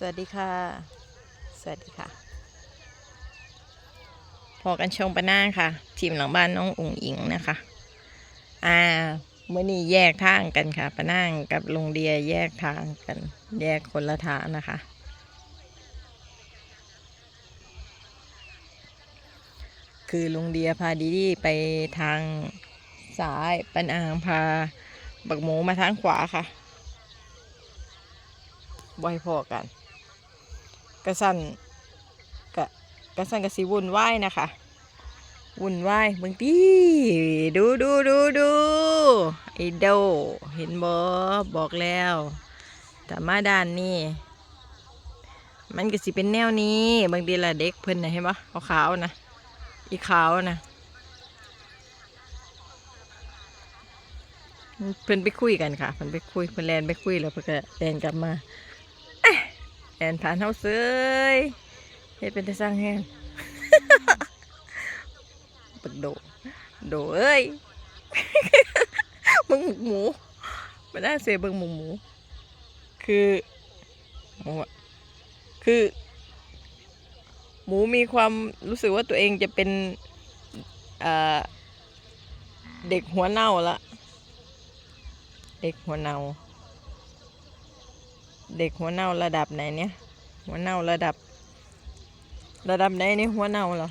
สวัสดีค่ะ สวัสดีค่ะ พอกันชงปะนางค่ะ ทีมหลังบ้านน้องอุ๋งอิงนะคะ อ่าเมื่อนี้แยกทางกันค่ะปะนางกับลุงเดียแยกทางกัน แยกคนละทางนะคะ คือลุงเดียพาดีดีไปทางซ้ายปันางพาบักหมูมาทางขวาค่ะบ่อยพอกัน กระสันกะกระสันกระสีวุ่นวายนะคะวุ่นวายเบางทีดูดูดูดูไอโดเห็นบอบอกแล้วแต่มาด้านนี้มันก็สิเป็นแนวนี้บางทีละเด็กเพิ่นนะเห็นปะขาวๆนะอีขาวนะเพิ่นไปคุยกันค่ะเพิ่นไปคุยเพิ่นแลนไปคุยแล้วเพิ่นก็แลนกลับมา แอนผ่านเฮาเซยเฮ็ดเป็นแต่สร้างแห้งปักโด โดเอ้ยเบิ่งหมูหมูมาได้เสียเบิ่งหมูหมู คือหมูอะคือ หมูมีความรู้สึกว่าตัวเองจะเป็นเด็กหัวเน่าละ เด็กหัวเน่า เด็กหัวเน่าระดับไหนเนี่ย หัวเน่าระดับ ระดับไหนนี่หัวเน่าเหรอ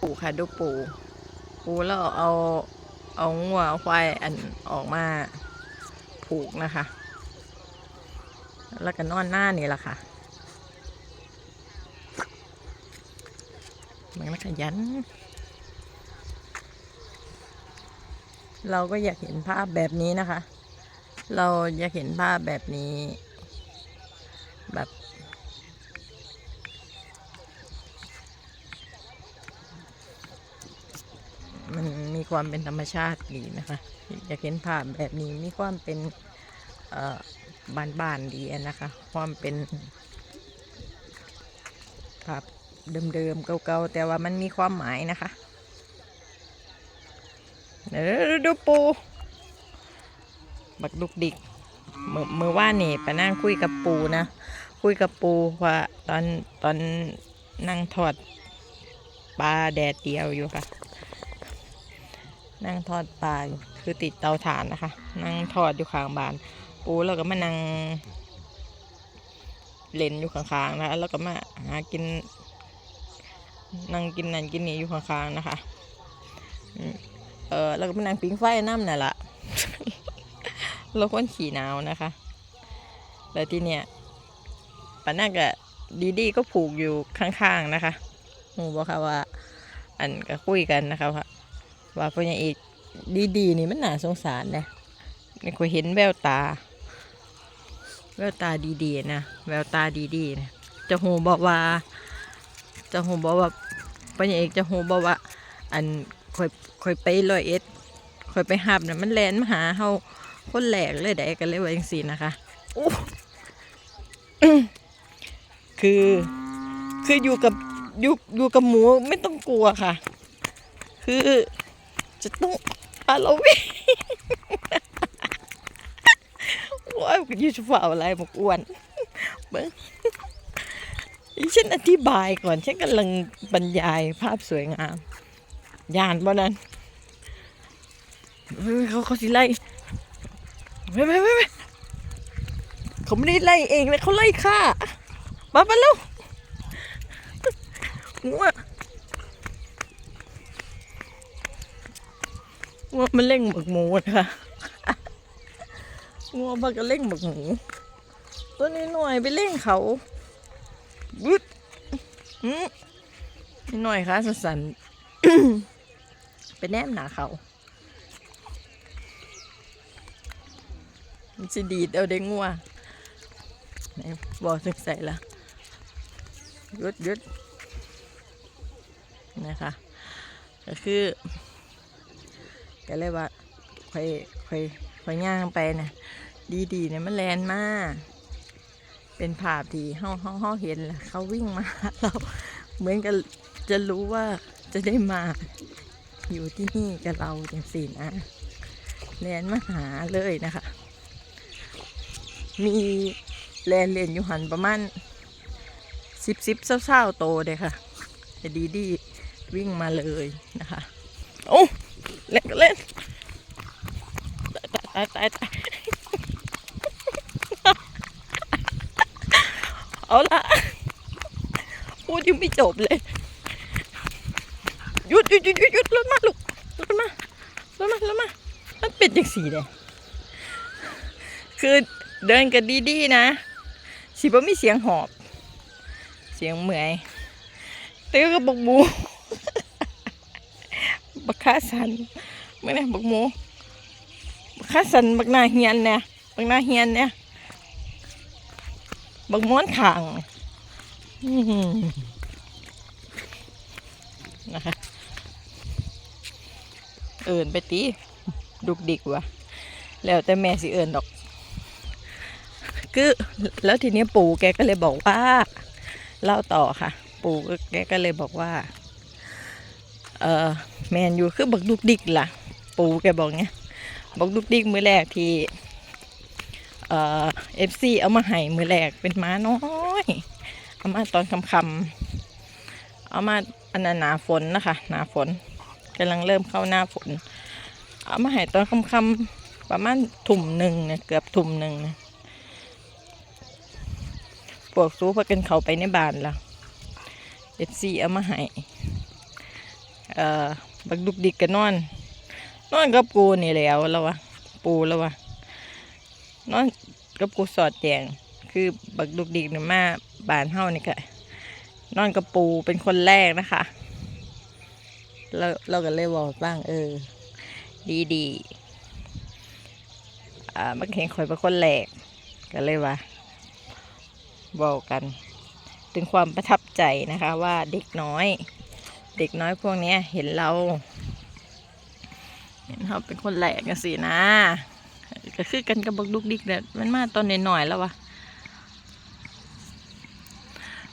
ปูค่ะดูปูปูแล้วเอาเอางัวเอาควายอันออกมาผูกนะคะ แล้วก็นอนหน้านี่แหละค่ะมันไม่ขยัน เราก็อยากเห็นภาพแบบนี้นะคะ เราอยากเห็นภาพแบบนี้ แบบ มันมีความเป็นธรรมชาติดีนะคะ อยากเห็นภาพแบบนี้มีความเป็นเอ่อบ้านๆดีนะคะ ความเป็นภาพเดิมๆเก่าๆแต่ว่ามันมีความหมายนะคะ เดี๋ยวดูปู บักดุกดิกเมื่อเมื่อว่านนี่ไปนั่งคุยกับปูนะ คุยกับปูว่าตอนตอนนั่งทอดปลาแดดเดียวอยู่ค่ะ นั่งทอดปลาอยู่คือติดเตาถ่านนะคะ นั่งทอดอยู่ข้างบ้าน ปูแล้วก็มานั่งเล่นอยู่ข้างๆนะคะแล้วก็มาหากินนั่งกินนั่นกินนี่อยู่ข้างๆนะคะ เออแล้วก็มานั่งปิ้งไฟน้ำน่ะละเราคนขี่หนาวนะคะ แล้วที่เนี่ยปานักอะดีดีก็ผูกอยู่ข้างๆนะคะหูบอกค่ะว่า อันก็คุยกันนะคะว่าว่าพ่อใหญ่อีกดีดีๆนี่มันน่าสงสารนะนี่คยเห็นแววตา แววตาดีๆนะแววตาดีๆนะจะหูบอกว่า จะหูบอกว่าพ่อใหญ่เอกจะหูบอกว่า อัน คอยคอยไปลอยเอ็ดคอยไปหับนะมันแลนมาหาเฮาคนแหลกเลยได้กันเลยว่าจังซี่นะคะโอ้คือ คืออยู่กับอยู่อยู่กับหมูไม่ต้องกลัวค่ะ คือจะต้องอาเราวิว้ายอยูจะฝ่าอะไรบอกอ้วนเบิ้งอีฉันอธิบายก่อน ฉันกำลังบรรยายภาพสวยงาม ยานบ่นั้นเขาเขาสิไล่ไม่ไม่ไม่ไม่เขาไม่ได้ไล่เองเลยเขาไล่ข้ามาไปแล้วงัวงัวมันเล่งหมึกหมูนะคะงัวมันก็เล่งหมึกหมูตัวนี้หน่อยไปเล่งเขาบึดอืมนิดหน่อยค่ะสันๆ ไปแนมหนาเขา มันสิดีดเอาเด้งัวไหนบอกถึงใส่ละยุดยุดนะคะ ก็คือก็เลยว่าค่อยค่อยค่อยย่างไปนะดีๆเนี่ยมันแลนมาก เป็นภาพที่เฮาเฮาเฮาเห็นแหละเขาวิ่งมาเราเหมือนกันจะรู้ว่าจะได้มา อยู่ที่นี่กับเราจังสี่นะแลนมาหาเลยนะคะ มีแลนเรียนอยู่หันประมาณสิบสิบเศร้าๆโตเลยค่ะแต่ดีดีวิ่งมาเลยนะคะโอ้เล่นก็เล่นตายตายตายตายเอาละพูดยังไม่จบเลย หยุดหยุดหยุดหยุดหยุดรถมาลูกรถมารถมารถมามันเป็นจังสีเลยคือเดินกันดีๆนะสิบ่มีเสียงหอบ เสียงเหมื่อยเต้กับกหมูบักขาสันไม่ได้บักหมูบักขาสันบักหนาเฮียนเนี่ยบักหนาเฮียนเนี่ยบักม้วนขางนะคะ เอินไปตีดุกดิกวะแล้วแต่แม่สิเอินดอกคือแล้วทีนี้ปู่แกก็เลยบอกว่า เล่าต่อค่ะ ปู่ก็แกก็เลยบอกว่า เออแมนอยู่คือบักดุกดิกล่ะ ปู่แกบอกเนี้ยบักดุกดิกมือแรกที่เอฟซีเอามาให้มือแรกเป็นม้าน้อยเอามาตอนคำคำเอามาอันนั้นหนาฝนนะคะ หนาฝน กำลังเริ่มเข้าหน้าฝนเอามาให้ตอนค่ำๆประมาณทุ่มหนึ่งเนี่ยเกือบทุ่มหนึ่งนี่ยพวกซูพากันเขาไปในบ้านล้วเอฟซีเอามาให้เอ่อบักดุกดิกกันนอน นอนกับกูนี่แล้วแล้ววะปูแล้ววะนอนกับกูสอดแจงคือบักดุกดิกเนี่ยมาบ้านเฮานี่ก็นอนกับปูเป็นคนแรกนะคะ เราเราก็เลยบอกบ้าง เออ ดีดีอ่ามันเห็นข่อยเป็นคนแหลกก็เลยว่าบอกกัน ถึงความประทับใจนะคะว่าเด็กน้อย เด็กน้อยพวกเนี้ยเห็นเราเห็นเขาเป็นคนแหลกกันสินะก็คือกันกับบักดุกดิกเนี่ยมันมาตอนหน่อยๆแล้ววะ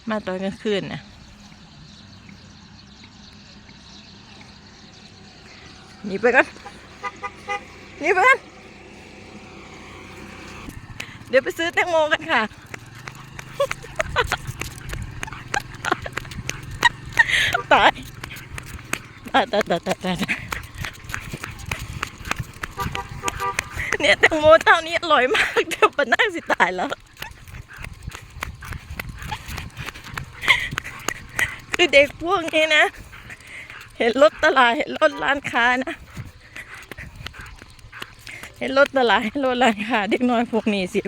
มาตอนกลางคืนน่ะ หนีไปกันหนีไปกันเดี๋ยวไปซื้อแตงโมกันค่ะ ตายตายตายตายตายตายเนี่ยแตงโมเจ้านี้อร่อยมากเดี๋ยวปนั่งสิตายแล้ว คือเด็กพวกนี้นะ เห็นรถตลาดเห็นรถร้านค้านะ เห็นรถตลาดเห็นรถร้านค้าเด็กน้อยพวกนี้สิ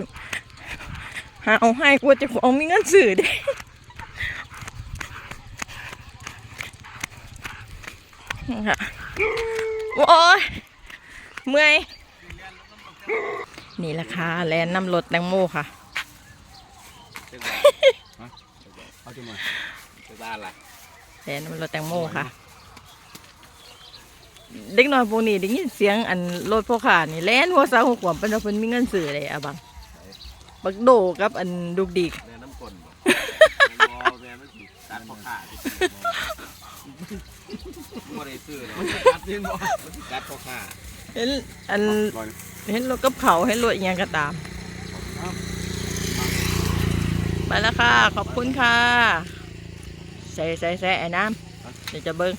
หาเอาให้กลัวเจะของมีเงินสื่อเด้ค่ะโอ้ยเมื่อยนี่แหละค่ะแลนน้ำรถแตงโมค่ะเอาจุมาไปบ้านล่ะแลนน้ำรถแตงโมค่ะ เด็กน้อยพวกนี้ได้ยินเสียงอันรถพ่อขานี่แล่นหัวเสาหัวขวามเป็นว่าเพิ่นมีเงินซื้อเลยอะบังบักโดกับอันดุกดิก แม่น้ำกลนบ่แม่ไม่สิตัดพ่อขาดบ่ได้ซื้อเลยมันสิตัดเองบ่มันสิตัดพ่อขาเห็นอันเห็นรถกับเขาเห็นรถอีหยังก็ตามไปแล้วค่ะ ขอบคุณค่ะ ใส่ใส่ใส่ไอ้น้ำเดี๋ยวจะเบิ้ง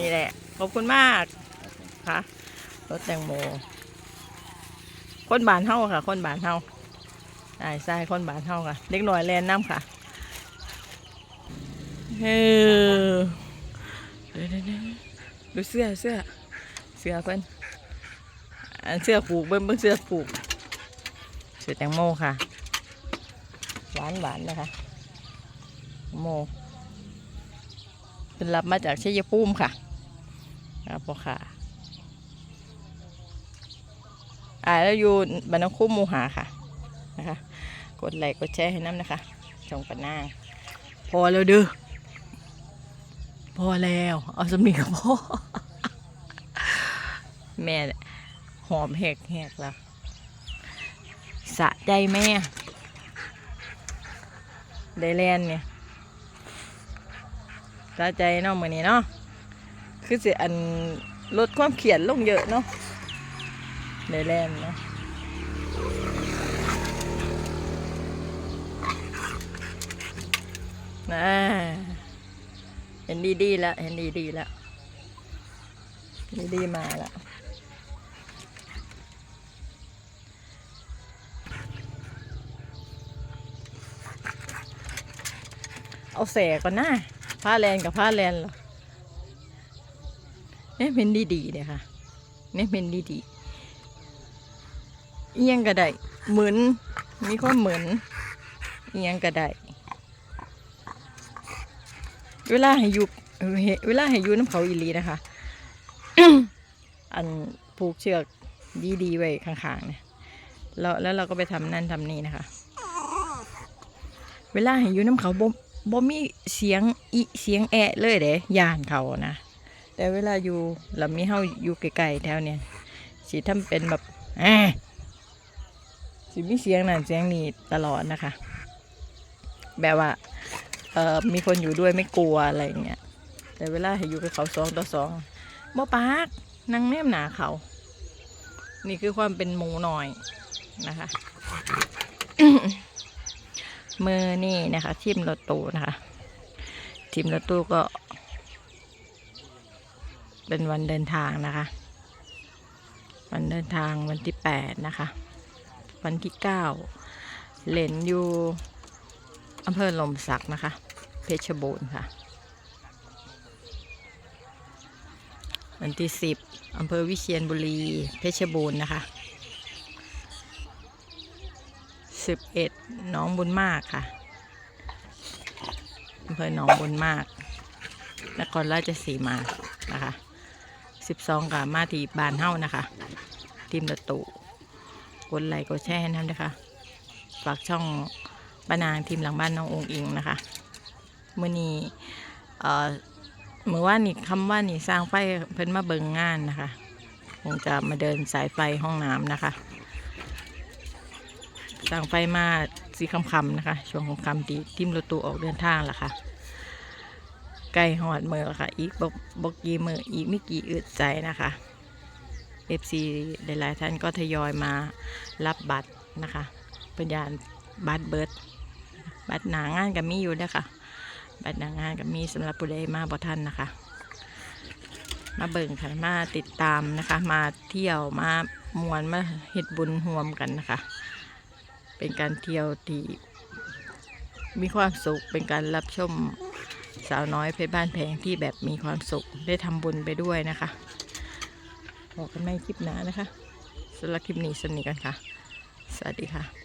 นี่แหละ ขอบคุณมากค่ะรถแตงโม คนบานเฮาค่ะ คนบานเฮาใช่ใช่คนบานเฮาค่ะ เด็กหน่อยแลนน้ำค่ะเฮ้อเดี๋ยวเดี๋ยวเดี๋ยวดูเสื้อเสื้อเสื้อเพิ่นอันเสื้อผูกเบิ่งเบิ่งเสื้อผูกเสื้อแตงโมค่ะ หวานหวานนะคะโมเป็นรับมาจากชัยภูมิค่ะ ครับพ่อค่ะอ่าแล้วอยู่บรรณคุ้มหมูหาค่ะนะคะ กดไลค์กดแชร์ให้น้ำนะคะชมกันนางพอแล้วเด้อพอแล้ว เอาสมีกับพ่อแม่หอมแหกแหกแล้วสะใจแม่ได้แลนเนี่ยสะใจเนาะมือนี้เนาะ คือสิอันลดความเขียนลงเยอะเนาะในแลนเนาะนะเห็นดีๆแล้วเห็นดีๆแล้วดีๆมาแล้วเอาแสก่อนนะผ้าแลนกับผ้าแลนเหรอ เนี่ยเป็นดีๆเนี่ยค่ะเนี่ยเป็นดีๆเอียงก็ได้เหมือนมีความเหมือนเอียงก็ได้เวลาให้อยู่เวลาให้อยู่น้ำเขาอีลีนะคะ อันผูกเชือกดีๆไว้ข้างๆเนี่ยแล้วแล้วเราก็ไปทำนั่นทำนี่นะคะ เวลาให้อยู่น้ำเขาบ่บ่มีเสียงอีเสียงแอะเลยเด้ยานเขานะ แต่เวลาอยู่ล้วมีเฮาอยู่ไกลๆแถวเนี่ยสิทำเป็นแบบแอะสิมีเสียงนั่นเสียงนี้ตลอดนะคะ แบบว่าเอ่อมีคนอยู่ด้วยไม่กลัวอะไรเงี้ยแต่เวลาให้อยู่กับเขาสองต่อสองบ่ปากนั่งแนมหนาเขา นี่คือความเป็นหมูหน่อยนะคะมือนี่นะคะทีมรถตู้นะคะทีมรถตู้ก็ เป็นวันเดินทางนะคะ วันเดินทางวันที่แปดนะคะ วันที่เก้าเหรนอยู่อำเภอลมสักนะคะ เพชรบูรณ์ค่ะ วันที่สิบอำเภอวิเชียรบุรี เพชรบูรณ์นะคะสิบเอ็ดน้องบุญมากค่ะอำเภอหนองบุญมาก นครราชสีมานะคะ สิบสองกับมาที่บานเฮ้านะคะทีมรถตู้กดไลค์กดแชร์น้ำนะคะฝากช่องป้านางทีมหลังบ้านน้ององอิงนะคะเมื่อนี้เอ่อเมื่อว่านี่คำว่านี่สร้างไฟเพิ่นมาเบิงงานนะคะคงจะมาเดินสายไฟห้องน้ำนะคะสั่งไฟมาสีคำๆนะคะ ช่วงคำๆที่ทิมรถตู้ออกเดินทางล่ะค่ะ ใกล้หอดมือแล้วค่ะ อีกบกบกี่มืออีกไม่กี่อึดใจนะคะ FC หลายๆท่านก็ทยอยมารับบัตรนะคะป็นยาบัตรเบิร์ดบัตรหนางานกับมีอยู่นะคะบัตรหนางานกับมีสำหรับผู้ใดมาบ่ทันนะคะ มาเบิ่งค่ะมาติดตามนะคะ มาเที่ยวมามวนมาเฮ็ดบุญรวมกันนะคะ เป็นการเที่ยวที่มีความสุขเป็นการรับชมาวน้อยเพชรบ้านแพงที่แบบมีความสุขได้ทำบุญไปด้วยนะคะบอกกันไม่คลิปหน้านะคะสำหรับคลิปนี้สนิทกันค่ะ สวัสดีค่ะ